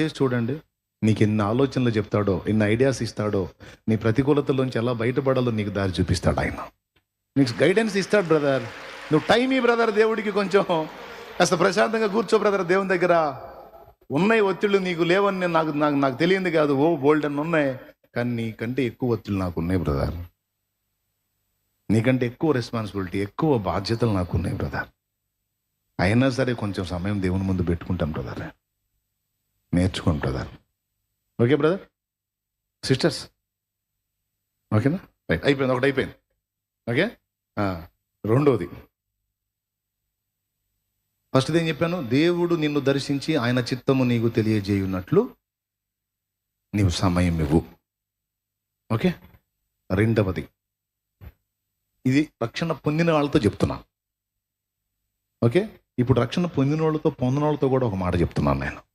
చేసి చూడండి. నీకు ఎన్ని ఆలోచనలు చెప్తాడో ఎన్ని ఐడియాస్ ఇస్తాడో నీ ప్రతికూలతలోంచి ఎలా బయటపడాలో నీకు దారి చూపిస్తాడు ఆయన. నీకు గైడెన్స్ ఇస్తాడు బ్రదర్ నువ్వు టైం ఈ బ్రదర్ దేవుడికి కొంచెం కాస్త ప్రశాంతంగా కూర్చో బ్రదర్ దేవుని దగ్గర. ఉన్నాయి ఒత్తిళ్ళు నీకు లేవని నేను నాకు నాకు నాకు తెలియంది కాదు. ఓ బోల్డ్ అని ఉన్నాయి. కానీ నీకంటే ఎక్కువ ఒత్తిళ్ళు నాకు ఉన్నాయి బ్రదర్ నీకంటే ఎక్కువ రెస్పాన్సిబిలిటీ ఎక్కువ బాధ్యతలు నాకు ఉన్నాయి బ్రదర్ అయినా సరే కొంచెం సమయం దేవుని ముందు పెట్టుకుంటాం బ్రదర్ నేర్చుకోండి బ్రదర్ ఓకే బ్రదర్. సిస్టర్స్. ఓకేనా? రైట్ అయిపోయింది ఒకటి అయిపోయింది. ఓకే? ఆ, రెండోది. ఫస్ట్ ఏం చెప్పాను? దేవుడు నిన్ను దర్శించి ఆయన చిత్తము నీకు తెలియజేయున్నట్లు నీవు సమయం ఇవ్వు. ఓకే? రెండవది. ఇది రక్షణ పొందిన వాళ్ళతో చెప్తున్నా. ఓకే? ఇప్పుడు రక్షణ పొందిన వాళ్ళతో పొందిన వాళ్ళతో కూడా ఒక మాట చెప్తున్నాను నేను.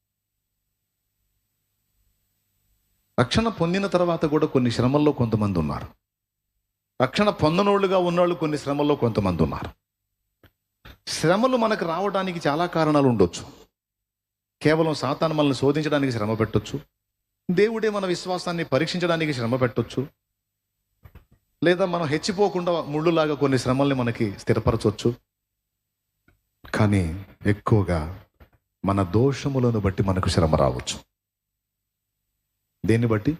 రక్షణ పొందిన తర్వాత కూడా కొన్ని శ్రమల్లో కొంతమంది ఉన్నారు. రక్షణ పొందనోళ్ళుగా ఉన్నోళ్ళు కొన్ని శ్రమల్లో కొంతమంది ఉన్నారు. శ్రమలు మనకు రావడానికి చాలా కారణాలు ఉండొచ్చు. కేవలం సాతాను మనల్ని శోధించడానికి శ్రమ పెట్టొచ్చు. దేవుడే మన విశ్వాసాన్ని పరీక్షించడానికి శ్రమ పెట్టొచ్చు. లేదా మనం హెచ్చిపోకుండా ముళ్ళులాగా కొన్ని శ్రమల్ని మనకి స్థిరపరచవచ్చు కానీ ఎక్కువగా మన దోషములను బట్టి మనకు శ్రమ రావచ్చు. దేన్ని బట్టి?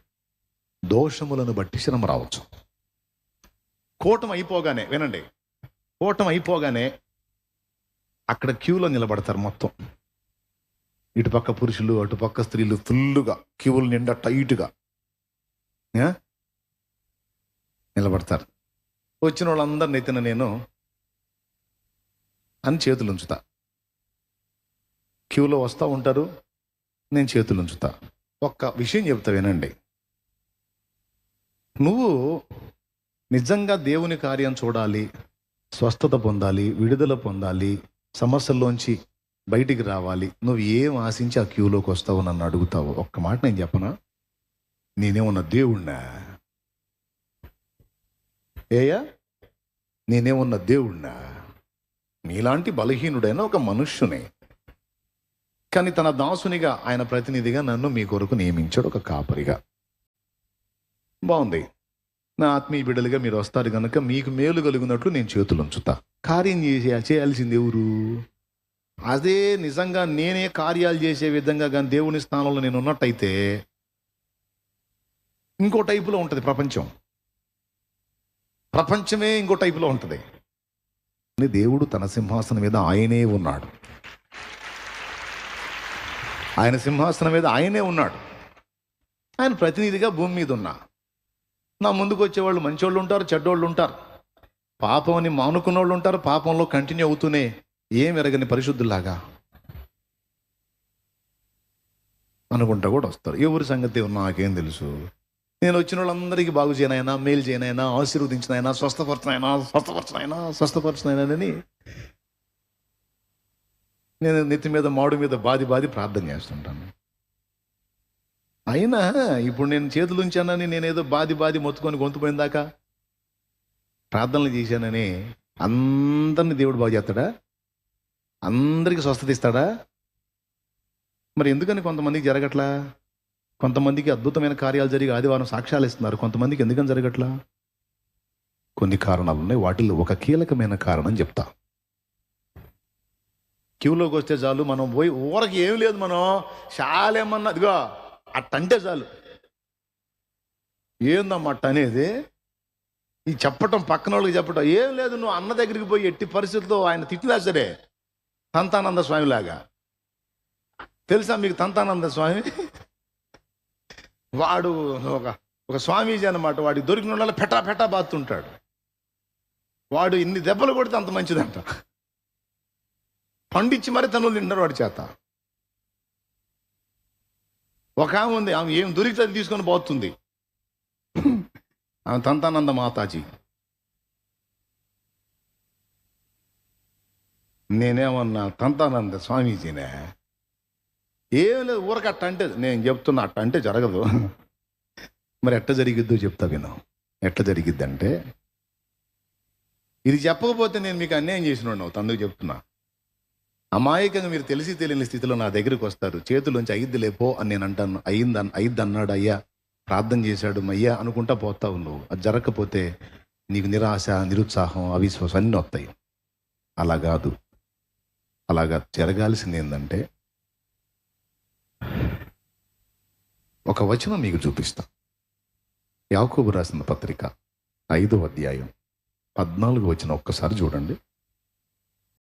దోషములను బట్టి శ్రమ రావచ్చు. కూటం అయిపోగానే వినండి. కూటం అయిపోగానే అక్కడ క్యూలో నిలబడతారు మొత్తం. ఇటుపక్క పురుషులు అటుపక్క స్త్రీలు ఫుల్లుగా క్యూలు నిండా టైట్గా నిలబడతారు. వచ్చిన వాళ్ళందరిని ఎత్తిన నేను అని చేతులు ఉంచుతా క్యూలో వస్తూ ఉంటారు నేను చేతులు ఉంచుతా ఒక్క విషయం చెప్తా వినండి. నువ్వు నిజంగా దేవుని కార్యం చూడాలి స్వస్థత పొందాలి విడుదల పొందాలి సమస్యల్లోంచి బయటికి రావాలి. నువ్వు ఏం ఆశించి ఆ క్యూలోకి వస్తావు నన్ను అడుగుతావు ఒక్క మాట నేను చెప్పనా? నేనేమన్నా దేవుణ్ణా? ఏయా? నేనేమన్నా దేవుణ్ణా? నీలాంటి బలహీనుడైన ఒక మనుష్యునే కానీ తన దాసునిగా ఆయన ప్రతినిధిగా నన్ను మీ కొరకు నియమించాడు ఒక కాపరిగా. బాగుంది. నా ఆత్మీయ బిడ్డలుగా మీరు వస్తారు కనుక మీకు మేలు కలిగినట్లు నేను చేతులు ఉంచుతా. కార్యం చేసే చేయాల్సింది ఎవరు? అదే నిజంగా నేనే కార్యాలు చేసే విధంగా కానీ దేవుని స్థానంలో నేను ఉన్నట్టయితే ఇంకో టైపులో ఉంటుంది ప్రపంచం. ప్రపంచమే ఇంకో టైపులో ఉంటుంది. దేవుడు తన సింహాసనం మీద ఆయనే ఉన్నాడు. ఆయన సింహాసనం మీద ఆయనే ఉన్నాడు. ఆయన ప్రతినిధిగా భూమి మీద ఉన్నా. నా ముందుకు వచ్చేవాళ్ళు మంచోళ్ళు ఉంటారు చెడ్డోళ్ళు ఉంటారు. పాపం అని మానుకున్న వాళ్ళు ఉంటారు పాపంలో కంటిన్యూ అవుతూనే ఏం ఎరగని పరిశుద్ధులాగా అనుకుంటా కూడా వస్తారు. ఎవరి సంగతి ఉన్నా నాకేం తెలుసు. నేను వచ్చిన వాళ్ళందరికీ బాగు చేయనైనా మేలు చేయనైనా ఆశీర్వదించినైనా స్వస్థపరచనైనా స్వస్థపరచనైనా స్వస్థపరచనైనా నేను నెత్తి మీద మాడు మీద బాది బాది ప్రార్థన చేస్తుంటాను. అయినా ఇప్పుడు నేను చేతులు ఉంచానని నేనేదో బాది బాది మొత్తుకొని గొంతుపోయిందాకా ప్రార్థనలు చేశానని అందరిని దేవుడు బాగు చేస్తాడా? అందరికి స్వస్థత ఇస్తాడా? మరి ఎందుకని కొంతమందికి జరగట్లా? కొంతమందికి అద్భుతమైన కార్యాలు జరిగి ఆదివారం సాక్ష్యాలు ఇస్తున్నారు. కొంతమందికి ఎందుకని జరగట్లా? కొన్ని కారణాలు ఉన్నాయి. వాటిల్లో ఒక కీలకమైన కారణం చెప్తా. క్యూలోకి వస్తే చాలు మనం పోయి ఊరకి ఏం లేదు మనం. చాలేమన్నా అదిగో అట్టంటే చాలు. ఏందమ్మా అట్ట అనేది? ఈ చెప్పటం పక్కన వాళ్ళకి చెప్పటం. ఏం లేదు నువ్వు అన్న దగ్గరికి పోయి ఎట్టి పరిస్థితుల్లో ఆయన తిట్టినా సరే తంతానంద స్వామి లాగా. తెలుసా మీకు తంతానంద స్వామి? వాడు ఒక ఒక స్వామీజీ అనమాట వాడికి దొరికిన వాళ్ళ పెట్టా పెట్టా బాతుంటాడు. వాడు ఇన్ని దెబ్బలు కొడితే అంత మంచిదంట. పండించి మరి తను తింటారు వాడి చేత. ఒక ఆమె ఉంది ఆమె ఏం దొరికితే అది తీసుకొని పోతుంది. ఆమె తంతానంద మాతాజీ. నేనేమన్నా తంతానంద స్వామీజీనే? ఏం లేదు ఊరక అట్ట అంటే నేను చెప్తున్నా అట్ట అంటే జరగదు. మరి ఎట్ట జరిగిద్దో చెప్తా విను. ఎట్లా జరిగిద్దంటే ఇది చెప్పకపోతే నేను మీకు అన్యాయం చేసిన అందుకు చెప్తున్నా. అమాయకంగా మీరు తెలిసి తెలియని స్థితిలో నా దగ్గరికి వస్తారు. చేతులోంచి అయ్యిద్ది లేపో అని నేను అంటాను. అయ్యింది అయ్యిద్ది అన్నాడు అయ్యా. ప్రార్థన చేశాడు అయ్యా అనుకుంటా పోతావు నువ్వు. అది జరగకపోతే నీకు నిరాశ నిరుత్సాహం అవిశ్వాసం అన్నీ వస్తాయి. అలా కాదు. అలాగా జరగాల్సింది ఏంటంటే ఒక వచనం మీకు చూపిస్తా. యాకూబు రాసిన పత్రిక ఐదో అధ్యాయం పద్నాలుగు వచ్చిన ఒక్కసారి చూడండి.